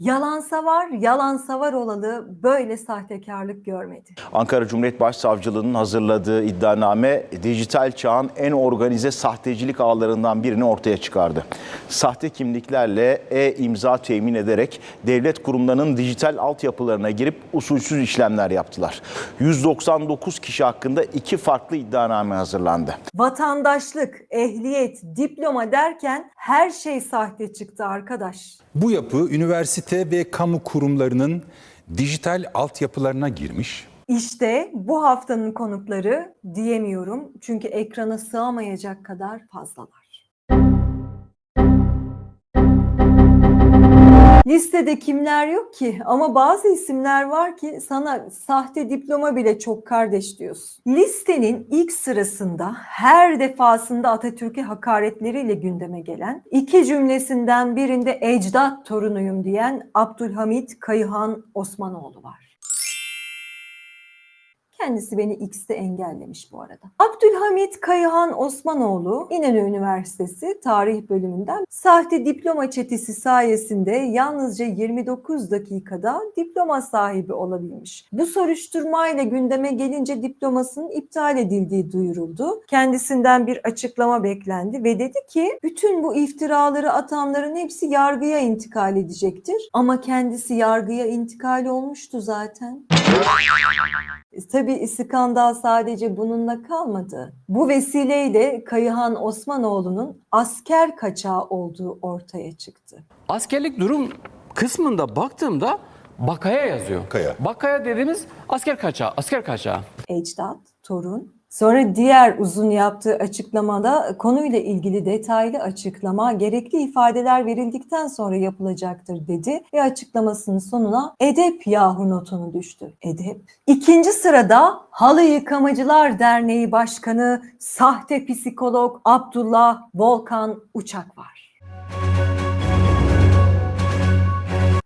Yalan savar, yalan savar olalı böyle sahtekarlık görmedi. Ankara Cumhuriyet Başsavcılığı'nın hazırladığı iddianame dijital çağın en organize sahtecilik ağlarından birini ortaya çıkardı. Sahte kimliklerle e-imza temin ederek devlet kurumlarının dijital altyapılarına girip usulsüz işlemler yaptılar. 199 kişi hakkında iki farklı iddianame hazırlandı. Vatandaşlık, ehliyet, diploma derken her şey sahte çıktı arkadaş. Bu yapı üniversite ve kamu kurumlarının dijital altyapılarına girmiş. İşte bu haftanın konukları diyemiyorum çünkü ekrana sığamayacak kadar fazlalar. Listede kimler yok ki ama bazı isimler var ki sana sahte diploma bile çok kardeş diyorsun. Listenin ilk sırasında her defasında Atatürk'e hakaretleriyle gündeme gelen iki cümlesinden birinde ecdat torunuyum diyen Abdülhamit Kayıhan Osmanoğlu var. Kendisi beni X'te engellemiş bu arada. Abdülhamit Kayıhan Osmanoğlu İnönü Üniversitesi Tarih Bölümünden sahte diploma çetesi sayesinde yalnızca 29 dakikada diploma sahibi olabilmiş. Bu soruşturmayla gündeme gelince diplomasının iptal edildiği duyuruldu. Kendisinden bir açıklama beklendi ve dedi ki bütün bu iftiraları atanların hepsi yargıya intikal edecektir. Ama kendisi yargıya intikal olmuştu zaten. Tabii skandal sadece bununla kalmadı. Bu vesileyle Kayıhan Osmanoğlu'nun asker kaçağı olduğu ortaya çıktı. Askerlik durum kısmında baktığımda bakaya yazıyor. Bakaya. Bakaya dediğimiz asker kaçağı, asker kaçağı. Ecdat, torun. Sonra diğer uzun yaptığı açıklamada konuyla ilgili detaylı açıklama gerekli ifadeler verildikten sonra yapılacaktır dedi ve açıklamasının sonuna edep yahu notunu düştü. Edep. İkinci sırada Halı Yıkamacılar Derneği Başkanı sahte psikolog Abdullah Volkan Uçak var.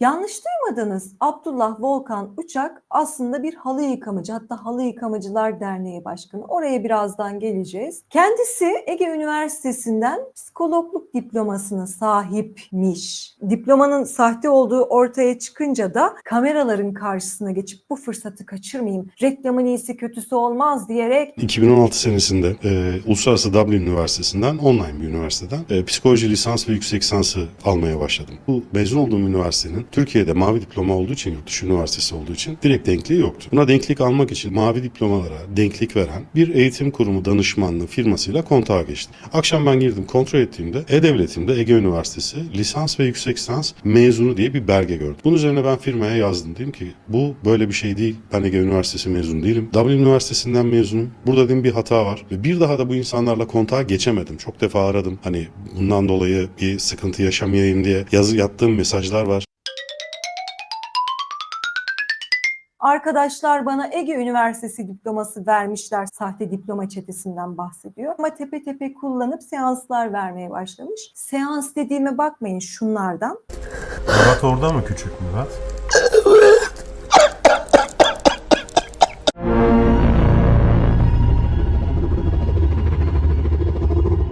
Yanlış duymadınız. Abdullah Volkan Uçak aslında bir halı yıkamacı hatta Halı Yıkamacılar Derneği Başkanı. Oraya birazdan geleceğiz. Kendisi Ege Üniversitesi'nden psikologluk diplomasına sahipmiş. Diplomanın sahte olduğu ortaya çıkınca da kameraların karşısına geçip bu fırsatı kaçırmayayım. Reklamın iyisi kötüsü olmaz diyerek 2016 senesinde e, Uluslararası Dublin Üniversitesi'nden, online bir üniversiteden e, psikoloji lisans ve yüksek lisansı almaya başladım. Bu mezun olduğum üniversitenin Türkiye'de mavi diploma olduğu için, yurt dışı üniversitesi olduğu için direkt denkliği yoktu. Buna denklik almak için mavi diplomalara denklik veren bir eğitim kurumu danışmanlığı firmasıyla kontağa geçtim. Akşam ben girdim kontrol ettiğimde E-Devletim'de Ege Üniversitesi lisans ve yüksek lisans mezunu diye bir belge gördüm. Bunun üzerine ben firmaya yazdım. Dedim ki bu böyle bir şey değil. Ben Ege Üniversitesi mezunu değilim. Dublin Üniversitesi'nden mezunum. Burada dedim bir hata var. Ve bir daha da bu insanlarla kontağa geçemedim. Çok defa aradım. Hani bundan dolayı bir sıkıntı yaşamayayım diye yazı yattığım mesajlar var. Arkadaşlar bana Ege Üniversitesi diploması vermişler. Sahte diploma çetesinden bahsediyor. Ama tepe tepe kullanıp seanslar vermeye başlamış. Seans dediğime bakmayın şunlardan. Murat orada mı küçük Murat?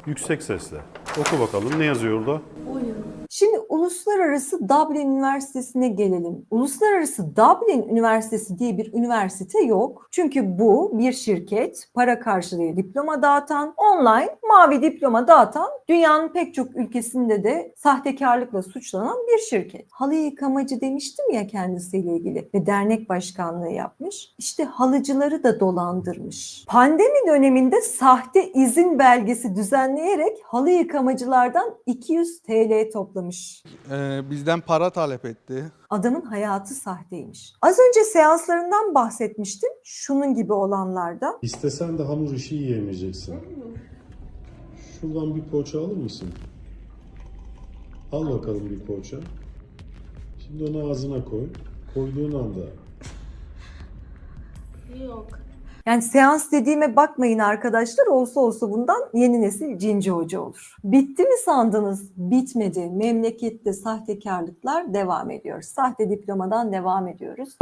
Yüksek sesle. Oku bakalım ne yazıyor orada? Şimdi Uluslararası Dublin Üniversitesi'ne gelelim. Uluslararası Dublin Üniversitesi diye bir üniversite yok. Çünkü bu bir şirket, para karşılığı diploma dağıtan, online mavi diploma dağıtan, dünyanın pek çok ülkesinde de sahtekarlıkla suçlanan bir şirket. Halı yıkamacı demiştim ya kendisiyle ilgili ve dernek başkanlığı yapmış. İşte halıcıları da dolandırmış. Pandemi döneminde sahte izin belgesi düzenleyerek halı yıkamacılardan 200 TL toplamış. Ee, bizden para talep etti. Adamın hayatı sahteymiş. Az önce seanslarından bahsetmiştim. Şunun gibi olanlarda. İstesen de hamur işi yiyemeyeceksin. Şuradan bir poğaça alır mısın? Al bakalım bir poğaça. Şimdi onu ağzına koy. Koyduğun anda Yani seans dediğime bakmayın arkadaşlar. Olsa olsa bundan yeni nesil cinci hoca olur. Bitti mi sandınız? Bitmedi. Memlekette sahtekarlıklar devam ediyor. Sahte diplomadan devam ediyoruz.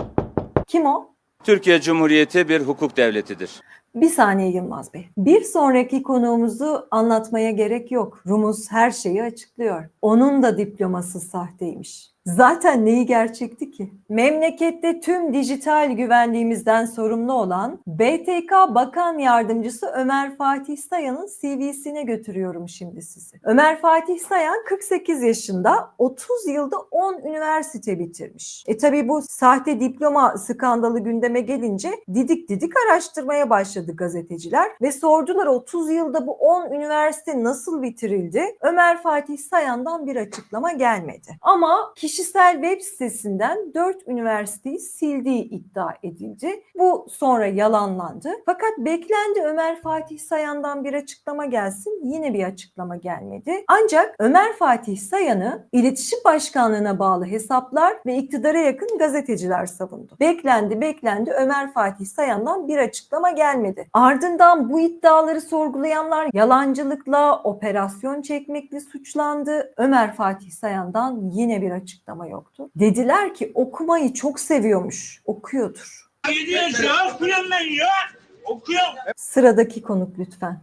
Kim o? Türkiye Cumhuriyeti bir hukuk devletidir. Bir saniye Yılmaz Bey. Bir sonraki konuğumuzu anlatmaya gerek yok. Rumuz her şeyi açıklıyor. Onun da diploması sahteymiş. Zaten neyi gerçekti ki? Memlekette tüm dijital güvenliğimizden sorumlu olan BTK Bakan Yardımcısı Ömer Fatih Sayan'ın CV'sine götürüyorum şimdi sizi. Ömer Fatih Sayan 48 yaşında 30 yılda 10 üniversite bitirmiş. E tabi bu sahte diploma skandalı gündeme gelince didik didik araştırmaya başladı gazeteciler ve sordular 30 yılda bu 10 üniversite nasıl bitirildi? Ömer Fatih Sayan'dan bir açıklama gelmedi. Ama kişisel web sitesinden 4 üniversiteyi sildiği iddia edildi. Bu sonra yalanlandı. Fakat beklendi Ömer Fatih Sayan'dan bir açıklama gelsin. Yine bir açıklama gelmedi. Ancak Ömer Fatih Sayan'ı İletişim Başkanlığı'na bağlı hesaplar ve iktidara yakın gazeteciler savundu. Beklendi beklendi Ömer Fatih Sayan'dan bir açıklama gelmedi. Ardından bu iddiaları sorgulayanlar yalancılıkla, operasyon çekmekle suçlandı. Ömer Fatih Sayan'dan yine bir açıklama yoktu. Dediler ki okumayı çok seviyormuş, okuyordur. Gidiyorsun okuyorum ben ya. Okuyorum. Sıradaki konuk lütfen.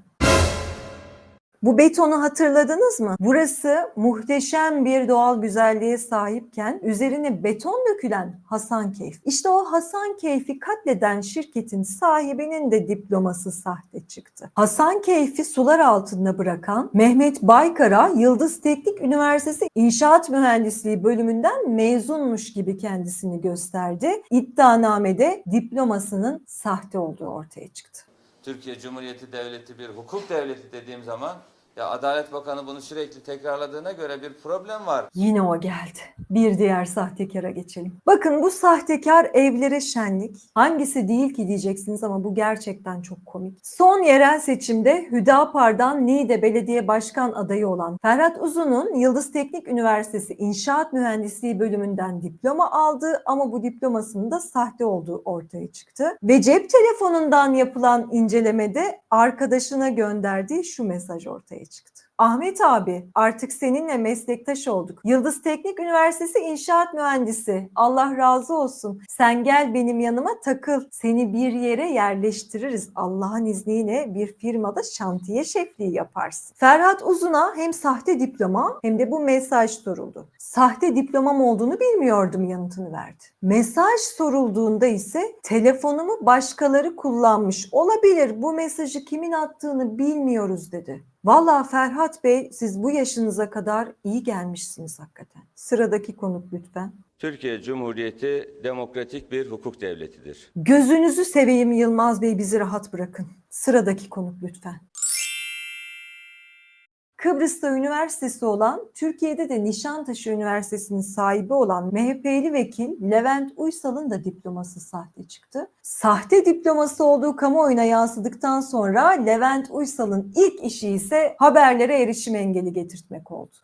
Bu betonu hatırladınız mı? Burası muhteşem bir doğal güzelliğe sahipken üzerine beton dökülen Hasankeyf. İşte o Hasankeyf'i katleden şirketin sahibinin de diploması sahte çıktı. Hasankeyf'i sular altında bırakan Mehmet Baykar'a Yıldız Teknik Üniversitesi İnşaat Mühendisliği bölümünden mezunmuş gibi kendisini gösterdi. İddianamede diplomasının sahte olduğu ortaya çıktı. Türkiye Cumhuriyeti Devleti bir hukuk devleti dediğim zaman ya Adalet Bakanı bunu sürekli tekrarladığına göre bir problem var. Yine o geldi. Bir diğer sahtekara geçelim. Bakın bu sahtekar evlere şenlik. Hangisi değil ki diyeceksiniz ama bu gerçekten çok komik. Son yerel seçimde Hüdapar'dan Niğde Belediye Başkan adayı olan Ferhat Uzun'un Yıldız Teknik Üniversitesi İnşaat Mühendisliği bölümünden diploma aldığı ama bu diplomasının da sahte olduğu ortaya çıktı. Ve cep telefonundan yapılan incelemede arkadaşına gönderdiği şu mesaj ortaya çıktı. Ahmet abi artık seninle meslektaş olduk. Yıldız Teknik Üniversitesi İnşaat Mühendisi. Allah razı olsun. Sen gel benim yanıma takıl. Seni bir yere yerleştiririz. Allah'ın izniyle bir firmada şantiye şefliği yaparsın. Ferhat Uzun'a hem sahte diploma hem de bu mesaj soruldu. Sahte diplomam olduğunu bilmiyordum yanıtını verdi. Mesaj sorulduğunda ise telefonumu başkaları kullanmış olabilir. Bu mesajı kimin attığını bilmiyoruz dedi. Vallahi Ferhat Bey siz bu yaşınıza kadar iyi gelmişsiniz hakikaten. Sıradaki konuk lütfen. Türkiye Cumhuriyeti demokratik bir hukuk devletidir. Gözünüzü seveyim Yılmaz Bey bizi rahat bırakın. Sıradaki konuk lütfen. Kıbrıs'ta üniversitesi olan, Türkiye'de de Nişantaşı Üniversitesi'nin sahibi olan MHP'li vekil Levent Uysal'ın da diploması sahte çıktı. Sahte diploması olduğu kamuoyuna yansıdıktan sonra Levent Uysal'ın ilk işi ise haberlere erişim engeli getirtmek oldu.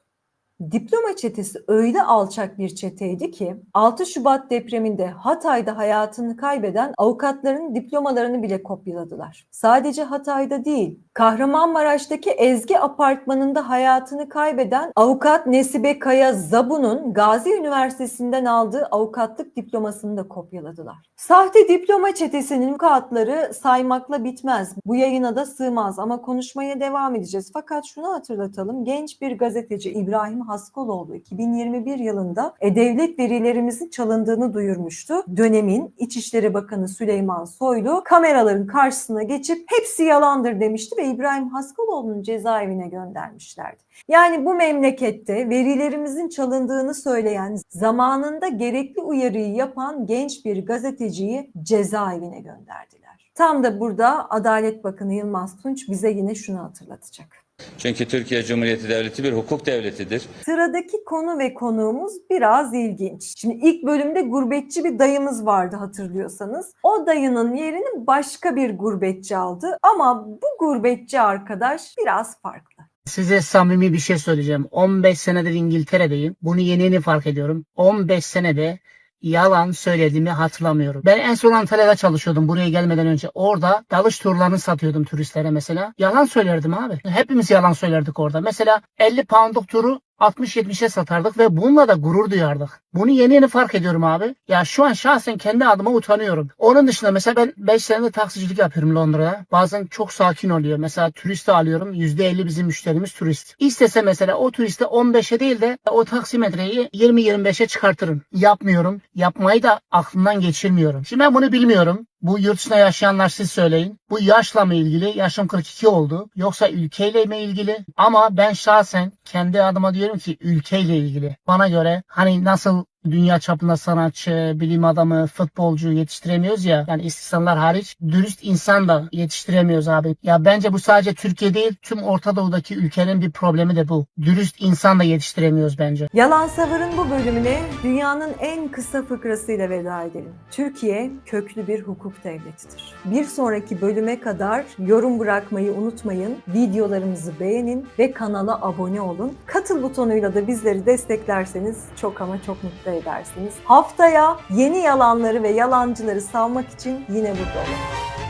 Diploma çetesi öyle alçak bir çeteydi ki 6 Şubat depreminde Hatay'da hayatını kaybeden avukatların diplomalarını bile kopyaladılar. Sadece Hatay'da değil, Kahramanmaraş'taki Ezgi Apartmanı'nda hayatını kaybeden avukat Nesibe Kaya Zabu'nun Gazi Üniversitesi'nden aldığı avukatlık diplomasını da kopyaladılar. Sahte diploma çetesinin kağıtları saymakla bitmez. Bu yayına da sığmaz ama konuşmaya devam edeceğiz. Fakat şunu hatırlatalım. Genç bir gazeteci İbrahim Haskoloğlu 2021 yılında e-devlet verilerimizin çalındığını duyurmuştu. Dönemin İçişleri Bakanı Süleyman Soylu kameraların karşısına geçip hepsi yalandır demişti ve İbrahim Haskoloğlu'nu cezaevine göndermişlerdi. Yani bu memlekette verilerimizin çalındığını söyleyen, zamanında gerekli uyarıyı yapan genç bir gazeteciyi cezaevine gönderdiler. Tam da burada Adalet Bakanı Yılmaz Tunç bize yine şunu hatırlatacak. Çünkü Türkiye Cumhuriyeti Devleti bir hukuk devletidir. Sıradaki konu ve konuğumuz biraz ilginç. Şimdi ilk bölümde gurbetçi bir dayımız vardı hatırlıyorsanız. O dayının yerini başka bir gurbetçi aldı ama bu gurbetçi arkadaş biraz farklı. Size samimi bir şey söyleyeceğim. 15 senedir İngiltere'deyim. Bunu yeni yeni fark ediyorum. 15 senede yalan söylediğimi hatırlamıyorum. Ben en son Antalya'da çalışıyordum buraya gelmeden önce. Orada dalış turlarını satıyordum turistlere mesela. Yalan söylerdim abi. Hepimiz yalan söylerdik orada. Mesela 50 poundluk turu 60-70'e satardık ve bununla da gurur duyardık. Bunu yeni yeni fark ediyorum abi. Ya şu an şahsen kendi adıma utanıyorum. Onun dışında mesela ben 5 senedir taksicilik yapıyorum Londra'da. Bazen çok sakin oluyor. Mesela turisti alıyorum. %50 bizim müşterimiz turist. İstese mesela o turisti 15'e değil de o taksimetreyi 20-25'e çıkartırım. Yapmıyorum. Yapmayı da aklımdan geçirmiyorum. Şimdi ben bunu bilmiyorum. Bu yurt dışında yaşayanlar siz söyleyin. Bu yaşla mı ilgili? Yaşım 42 oldu. Yoksa ülkeyle mi ilgili? Ama ben şahsen kendi adıma diyorum ki ülkeyle ilgili. Bana göre hani nasıl dünya çapında sanatçı, bilim adamı, futbolcu yetiştiremiyoruz ya. Yani istisnalar hariç dürüst insan da yetiştiremiyoruz abi. Ya bence bu sadece Türkiye değil tüm Orta Doğu'daki ülkenin bir problemi de bu. Dürüst insan da yetiştiremiyoruz bence. Yalan Savır'ın bu bölümüne dünyanın en kısa fıkrasıyla veda edelim. Türkiye köklü bir hukuk devletidir. Bir sonraki bölüme kadar yorum bırakmayı unutmayın, videolarımızı beğenin ve kanala abone olun. Katıl butonuyla da bizleri desteklerseniz çok ama çok mutlu edersiniz. Haftaya yeni yalanları ve yalancıları savmak için yine burada olun.